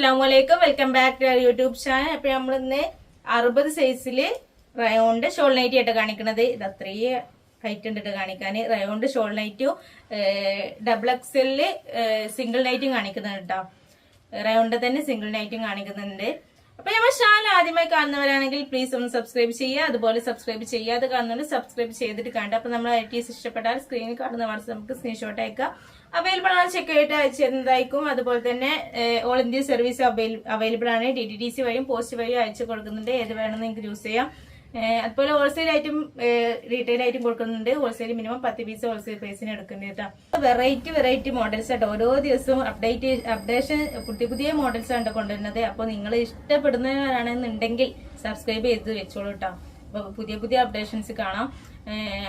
അസ്സാം വലൈക്കും welcome back to our YouTube channel. അപ്പൊ നമ്മൾ ഇന്ന് അറുപത് സൈസിൽ റയോണിന്റെ ഷോൾ നൈറ്റി ആയിട്ട് കാണിക്കണത്. ഇത് അത്രയും ഹൈറ്റ് ഉണ്ട് കാണിക്കാൻ റയോണിന്റെ ഷോൾ നൈറ്റും ഡബിൾ എക്സലിൽ സിംഗിൾ നൈറ്റും കാണിക്കുന്നുണ്ട് കേട്ടോ റയോണിന്റെ തന്നെ സിംഗിൾ നൈറ്റും കാണിക്കുന്നുണ്ട്. അപ്പൊ നമ്മൾ ചാനൽ ആദ്യമായി കാണുന്നവരാണെങ്കിൽ പ്ലീസ് ഒന്ന് സബ്സ്ക്രൈബ് ചെയ്യുക. അതുപോലെ സബ്സ്ക്രൈബ് ചെയ്യാതെ കാണുന്നുണ്ട് സബ്സ്ക്രൈബ് ചെയ്തിട്ട് കാണട്ടെ അപ്പൊ നമ്മൾ ഐ ടി ഇഷ്ടപ്പെട്ടാൽ സ്ക്രീനിൽ കാണുന്ന വാട്സ് നമുക്ക് സ്ക്രീൻഷോട്ട് അയക്കാം. അവൈലബിൾ ആണ് ചെക്ക് ചെയ്തിട്ട് അയച്ചിരുന്നതായിരിക്കും അതുപോലെ തന്നെ ഓൾ ഇന്ത്യ സർവീസ് അവൈലബിൾ ആണ്. ഡി ടി സി വഴിയും പോസ്റ്റ് വഴിയും അയച്ചു കൊടുക്കുന്നുണ്ട്. ഏത് വേണമെന്ന് നിങ്ങൾക്ക് യൂസ് ചെയ്യാം. അതുപോലെ ഹോൾസെയിൽ ആയിട്ടും റീറ്റെയിൽ ആയിട്ടും കൊടുക്കുന്നുണ്ട്. ഹോൾസെയിൽ മിനിമം പത്ത് പീസ് ഹോൾസെയിൽ പ്രൈസിന് എടുക്കുന്നുണ്ട് കേട്ടോ. വെറൈറ്റി വെറൈറ്റി മോഡൽസ് ആട്ടോ. ഓരോ ദിവസവും അപ്ഡേറ്റ് അപ്ഡേഷൻ പുതിയ പുതിയ മോഡൽസ് ആണ് കൊണ്ടുവരുന്നത്. അപ്പോൾ നിങ്ങൾ ഇഷ്ടപ്പെടുന്നവരാണെന്നുണ്ടെങ്കിൽ സബ്സ്ക്രൈബ് ചെയ്ത് വെച്ചോളൂ കേട്ടോ. പുതിയ പുതിയ അപ്ഡേഷൻസ് കാണാം.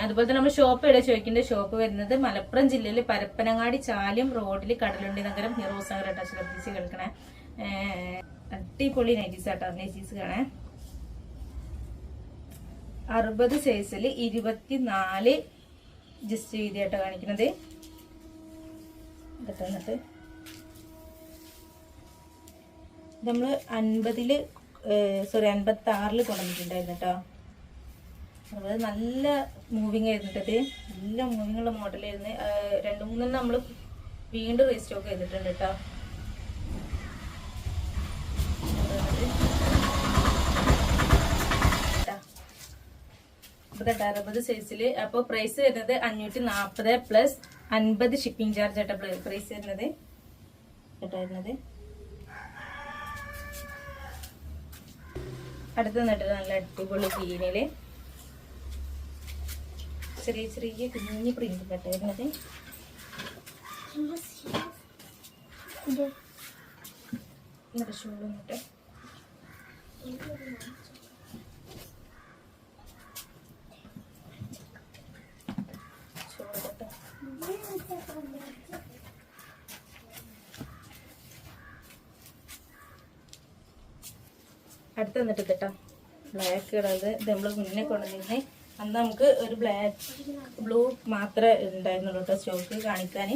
അതുപോലെ തന്നെ നമ്മുടെ ഷോപ്പ് ഇവിടെ ചോദിക്കേണ്ട ഷോപ്പ് വരുന്നത് മലപ്പുറം ജില്ലയിൽ പരപ്പനങ്ങാടി ചാലിയം റോഡിൽ കടലുണ്ടി നഗരം ഹീറോസ് നഗർ കേട്ടോ ശ്രദ്ധിച്ച് കേൾക്കണേ. അടിപൊളി നൈറ്റീസ് ആട്ടോ നൈറ്റീസ് കാണേ. അറുപത് സൈസിൽ ഇരുപത്തിനാല് ജസ്റ്റ് വീതിയാട്ടോ കാണിക്കുന്നത് നമ്മൾ അൻപതിൽ സോറി അൻപത്തി ആറിൽ കൊണ്ടുവന്നിട്ടുണ്ടായിരുന്നു കേട്ടോ. അത് നല്ല മൂവിങ് ആയിരുന്നിട്ടത് നല്ല മൂവിങ് ഉള്ള മോഡലായിരുന്നു രണ്ട് മൂന്നെണ്ണം നമ്മൾ വീണ്ടും റീസ്റ്റോക്ക് ചെയ്തിട്ടുണ്ട് കേട്ടോ അറുപത് സൈസിൽ അപ്പോൾ പ്രൈസ് വരുന്നത് അഞ്ഞൂറ്റി നാൽപ്പത് പ്ലസ് അൻപത് ഷിപ്പിംഗ് ചാർജ് ആയിട്ട് പ്രൈസ് വരുന്നത്. കേട്ടോ അടുത്ത നട്ടിട്ട് നല്ല അടിപൊളി ഗ്രീനിൽ ചെറിയ ചെറിയ കുഞ്ഞു പ്രിന്റ് കേട്ടോ വരുന്നത്. കേട്ടോ അടുത്ത് വന്നിട്ട് കേട്ടോ. ബ്ലാക്ക് കളർ ഇത് നമ്മൾ മുന്നേ കൊണ്ടുവന്നിരുന്നേ. അന്ന് നമുക്ക് ഒരു ബ്ലാക്ക് ബ്ലൂ മാത്രമേ ഉണ്ടായിരുന്നുള്ളൂ കേട്ടോ സ്റ്റോക്ക് കാണിക്കാൻ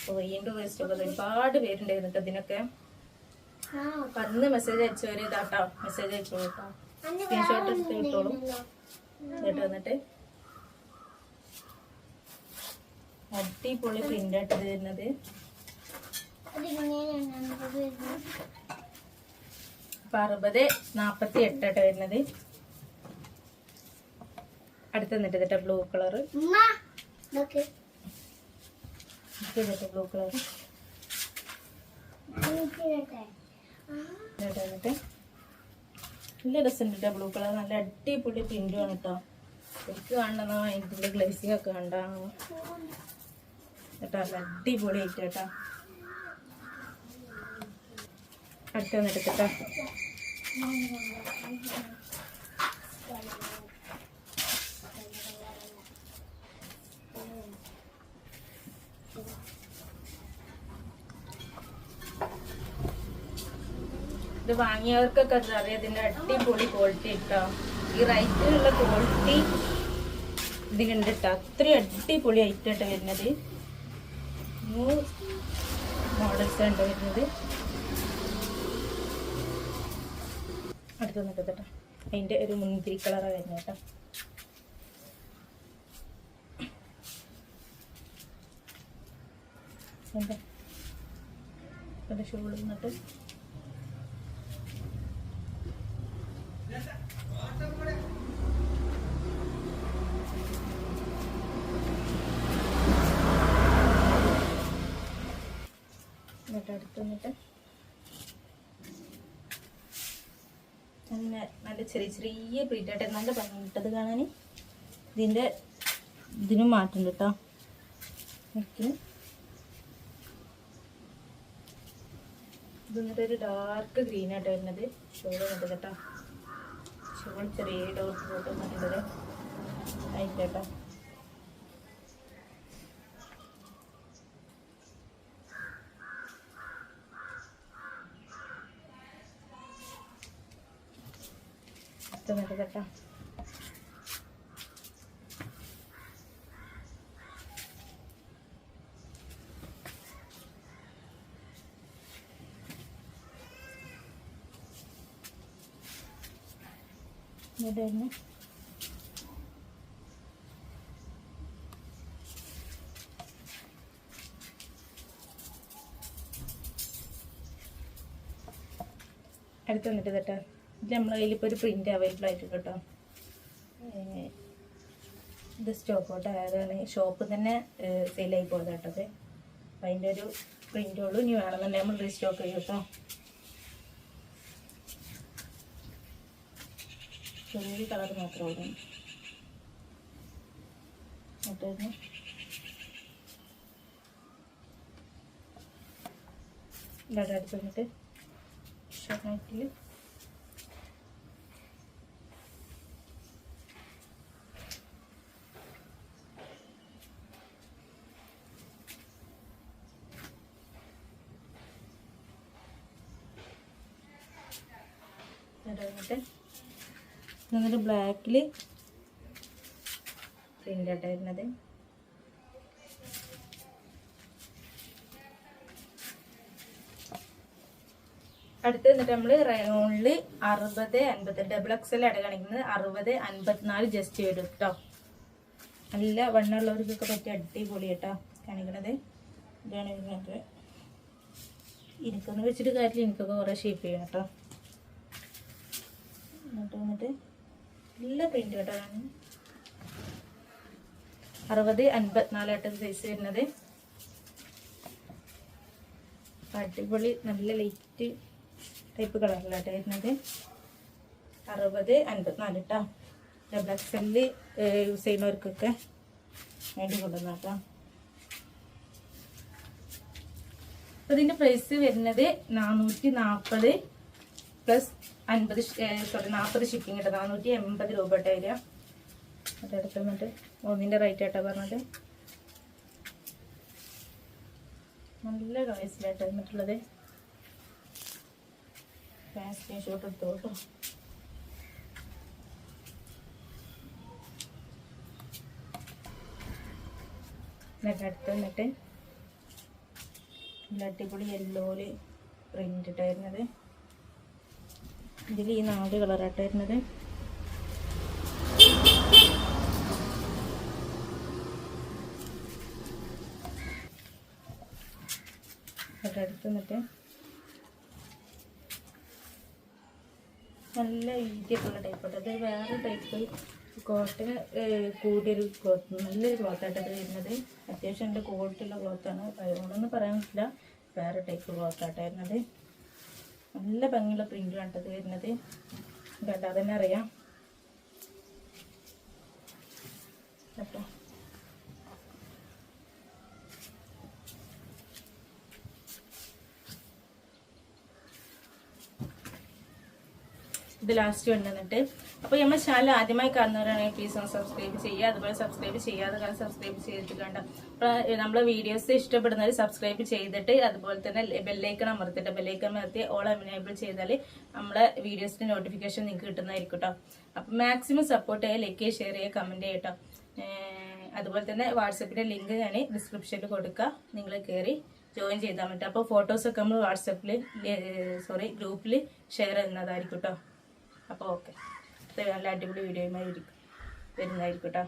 അപ്പോൾ വീണ്ടും ഒരു സ്റ്റോക്ക് ഒരുപാട് പേരുണ്ടായിരുന്നു കേട്ടോ ഇതിനൊക്കെ. അപ്പം അന്ന് മെസ്സേജ് അയച്ചവർ ഇതാട്ടോ മെസ്സേജ് അയച്ചോളൂ കേട്ടോ സ്ക്രീൻഷോട്ട് എടുത്ത് വിട്ടോളൂ കേട്ടോ എന്നിട്ട് അടിപൊളി പ്രിന്റ് ആയിട്ട് വരുന്നത്. അപ്പൊ അറുപത് നാപ്പത്തി എട്ടായിട്ട് വരുന്നത്. അടുത്ത് നിന്നിട്ട് ഇതിട്ട ബ്ലൂ കളർ ബ്ലൂ കളർ എന്നിട്ട് നല്ല രസമുണ്ട് കേട്ടോ ബ്ലൂ കളർ നല്ല അടിപൊളി പ്രിന്റും ആണ് കേട്ടോ എനിക്ക് കാണുന്ന ഇതിന്റെ ഗ്ലേസിംഗ് ഒക്കെ കണ്ടാണ് കേട്ടോ നല്ല അടിപൊളി ആയിട്ട് കേട്ടോ അടുത്ത് വന്നിട്ട് കേട്ടോ ഇത് വാങ്ങിയവർക്കൊക്കെ അറിയാം. ഇതിന്റെ അടിപൊളി ക്വാളിറ്റി കേട്ടോ ഈ റൈറ്റിലുള്ള ക്വാളിറ്റി ഇത് കേട്ടോ അത്രയും അടിപൊളി ആയിട്ടാണ് വരുന്നത്. ന്യൂ മോഡൽസ് ഉണ്ട് വരുന്നത്. അടുത്ത് കേട്ടോ അതിന്റെ ഒരു മുന്തിരി കളറാണ് വരുന്നത് കേട്ടോ എന്താ? ഷോൾ എന്നിട്ട് വന്നിട്ട് അങ്ങനെ നല്ല ചെറിയ ചെറിയ പ്ലീറ്റായിട്ട് നല്ല ഭംഗിട്ടത് കാണാൻ ഇതിന്റെ ഇതിനും മാറ്റുണ്ട് കേട്ടോ. ഓക്കെ. ഇത് ഒരു ഡാർക്ക് ഗ്രീൻ ആയിട്ട് വരുന്നത്. ഷോൾ വന്നത് കേട്ടോ. ഷോൾ ചെറിയ ഡോട്ട് ഫോട്ടോ വന്നിട്ടത് ആയിട്ട് എടുക്കുന്നത് കേട്ടോ ഇവിടെ ഒന്ന് വന്നിട്ട് കേട്ടോ ഇത് നമ്മളെ കയ്യിൽ ഒരു പ്രിന്റ് അവൈലബിൾ ആയിട്ട് കേട്ടോ. ഇത് സ്റ്റോക്ക് ഔട്ട് ആയതാണ്. ഷോപ്പ് തന്നെ സെയിലായി പോയത് കേട്ടത് അപ്പം അതിന്റെ ഒരു പ്രിന്റ് ഉള്ളൂ. ഇനി വേണമെന്നുണ്ടെങ്കിൽ നമ്മൾ റീസ്റ്റോക്ക് ചെയ്യും കേട്ടോ. ചെറിയൊരു കളർ മാത്രമേ ഉള്ളൂ. എന്നിട്ട് ഇവിടെ അടുത്ത് വന്നിട്ട് ഷർട്ടിൽ വന്നിട്ട്. എന്നിട്ട് ബ്ലാക്കിൽ പ്രിന്റ് ആയിട്ടായിരുന്നത് അടുത്ത് എന്നിട്ട് നമ്മൾ റയോണിൽ അറുപത് അൻപത് ഡബിൾ എക്സൽ ഇട കാണിക്കുന്നത് അറുപത് അൻപത്തിനാല് ജസ്റ്റ് വരും കേട്ടോ നല്ല വണ്ണമുള്ളവർക്കൊക്കെ പറ്റിയ അടിപൊളി കേട്ടോ കാണിക്കണത്. ഇതാണ് ഇതിനകത്ത്. എനിക്കൊന്ന് വെച്ചിട്ട് കാര്യമില്ല എനിക്കൊക്കെ കുറേ ഷേപ്പ് ചെയ്യണം കേട്ടോ എന്നിട്ട് വന്നിട്ട് നല്ല പ്രിന്റ് കേട്ടോ ആണ് അറുപത് അൻപത്തിനാലായിട്ട് സൈസ് വരുന്നത്. അടിപൊളി നല്ല ലൈറ്റ് ടൈപ്പ് കളറിലായിട്ട് വരുന്നത്. അറുപത് അൻപത്തിനാല് കേട്ടോ ഡബിൾ എക്സലിൽ യൂസ് ചെയ്യുന്നവർക്കൊക്കെ വേണ്ടി കൊണ്ടുവന്ന കേട്ടോ ഇതിന്റെ പ്രൈസ് വരുന്നത് നാനൂറ്റി നാൽപ്പത് പ്ലസ് അൻപത് സോറി നാൽപ്പത് ഷിപ്പിംഗ് കേട്ടോ നാനൂറ്റി എൺപത് രൂപ കേട്ടോ വരിക അതെടുത്ത് വന്നിട്ട് ഒന്നിന്റെ റേറ്റ് ആയിട്ടാണ് പറഞ്ഞത്. നല്ല കളേഴ്സിലായിട്ട് വന്നിട്ടുള്ളത്. ഷോട്ട് എടുത്തോട്ടോ എന്നിട്ട് അടുത്ത് വന്നിട്ട് നല്ല അടിപൊളി യെല്ലോയിൽ പ്രിന്റ് ഇട്ടായിരുന്നത് ഇതിൽ ഈ നാല് കളറായിട്ട് വരുന്നത്. ഇവിടെ അടുത്ത് നിന്നിട്ട് നല്ല വീതിയൊക്കെയുള്ള ടൈപ്പ് ഉണ്ട് അത് വേറെ ടൈപ്പ് കോട്ടന് കൂടിയൊരു ക്ലോത്ത് നല്ലൊരു ക്ലോത്തായിട്ടത് വരുന്നത്. അത്യാവശ്യം എന്റെ കോട്ടുള്ള ക്ലോത്താണ് അതുകൊണ്ടൊന്നും പറയാൻ പറ്റില്ല. വേറെ ടൈപ്പ് ക്ലോത്തായിട്ട് വരുന്നത്. നല്ല ഭംഗിയുള്ള പ്രിന്റ് കണ്ടത് വരുന്നത്. കണ്ടാൽ തന്നെ അറിയാം. കേട്ടോ ഇത് ലാസ്റ്റ് വന്നിട്ട് അപ്പോൾ നമ്മൾ ചാനൽ ആദ്യമായി കാണുന്നവരാണെങ്കിൽ പ്ലീസ് ഒന്ന് സബ്സ്ക്രൈബ് ചെയ്യുക. അതുപോലെ സബ്സ്ക്രൈബ് ചെയ്യാതെ കാരണം സബ്സ്ക്രൈബ് ചെയ്തിട്ട് കണ്ട. അപ്പോൾ നമ്മളെ വീഡിയോസ് ഇഷ്ടപ്പെടുന്നവർ സബ്സ്ക്രൈബ് ചെയ്തിട്ട് അതുപോലെ തന്നെ ബെല്ലൈക്കൺ അമർത്തിട്ട് ബെല്ലൈക്കൺ അമർത്തി ഓൾ എനേബിൾ ചെയ്താൽ നമ്മളെ വീഡിയോസിന്റെ നോട്ടിഫിക്കേഷൻ നിങ്ങൾക്ക് കിട്ടുന്നതായിരിക്കും കേട്ടോ അപ്പം മാക്സിമം സപ്പോർട്ട് ചെയ്യുക ലൈക്ക് ഷെയർ ചെയ്യുക കമന്റ് ചെയ്യുക കേട്ടോ അതുപോലെ തന്നെ വാട്സപ്പിന്റെ ലിങ്ക് ഞാൻ ഡിസ്ക്രിപ്ഷനിൽ കൊടുക്കുക നിങ്ങൾ കയറി ജോയിൻ ചെയ്താൽ പറ്റും അപ്പോൾ ഫോട്ടോസൊക്കെ നമ്മൾ വാട്സപ്പിൽ സോറി ഗ്രൂപ്പിൽ ഷെയർ ചെയ്യുന്നതായിരിക്കും കേട്ടോ അപ്പോൾ ഓക്കെ. നല്ല അടിപൊളി വീഡിയോയുമായി ഇരിക്കും വരുന്നതായിരിക്കും കേട്ടോ